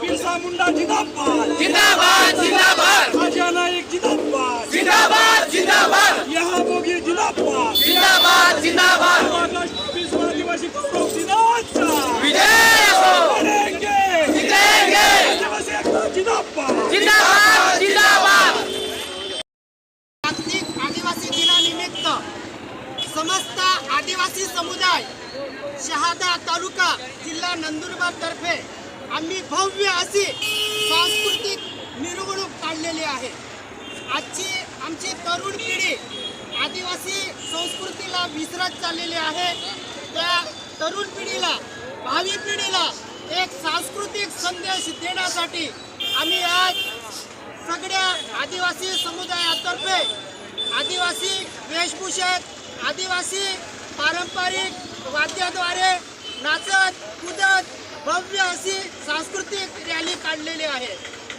बिरसा मुंडा जिंदाबाद जिंदाबाद। जिंदाबाद राजा नाईक जिंदाबाद। जिंदाबाद जिंदाबाद यहाँ बोगी जिंदाबाद। जिंदाबाद जिंदाबाद। ऑगस्ट चौबीस आदिवासी गौरव दिनाचा विजय असो लढेंगे जिंकेंगे आदिवासी एकता जिंदाबाद जिंदाबाद जिंदाबाद। समस्त आदिवासी समुदाय शहादा तालुका जिल्हा नंदुरबार तर्फे आम्ही भव्य अशी सांस्कृतिक मिरवणूक काढलेली आहे. आजची आमची तरुण पिढी आदिवासी संस्कृतीला विसरत चाललेली आहे. त्या तरुण पिढीला भावी पिढीला एक सांस्कृतिक संदेश देण्यासाठी आम्ही आज सगळ्या आदिवासी समुदायातर्फे आदिवासी वेशभूषेत आदिवासी पारंपरिक वाद्याद्वारे नाचत कुदत भव्य अशी सांस्कृतिक रॅली काढलेली आहे.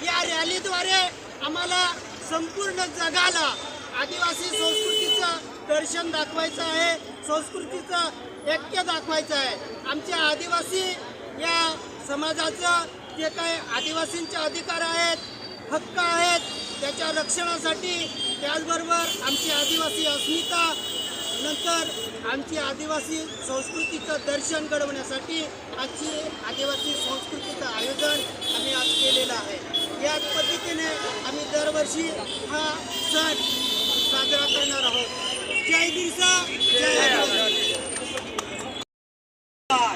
या रॅलीद्वारे आम्हाला संपूर्ण जगाला आदिवासी संस्कृतीचं दर्शन दाखवायचं आहे संस्कृतीचं ऐक्य दाखवायचं आहे. आमच्या आदिवासी या समाजाचं जे काही आदिवासींचे अधिकार आहेत हक्क आहेत त्याच्या रक्षणासाठी त्याचबरोबर आमची आदिवासी अस्मिता नंतर आमची आदिवासी संस्कृतीचं दर्शन घडवण्यासाठी आजची आदिवासी संस्कृतीचं आयोजन आम्ही आज केलेलं आहे. याच पद्धतीने आम्ही दरवर्षी हा सण साजरा करणार आहोत. जय दिवसा जय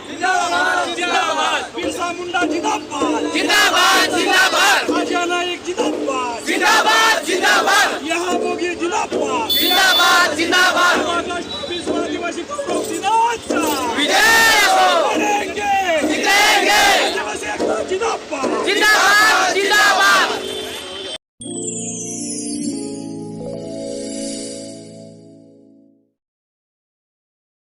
जिंदाबाद जिंदाबाद बिरसा मुंडा जिंदाबाद. जिंदाबाद जिंदाबाद राजा नायक जिंदाबाद जिंदाबाद जिंदाबाद बोगी जिंदाबाद. जिंदाबाद जिंदाबाद.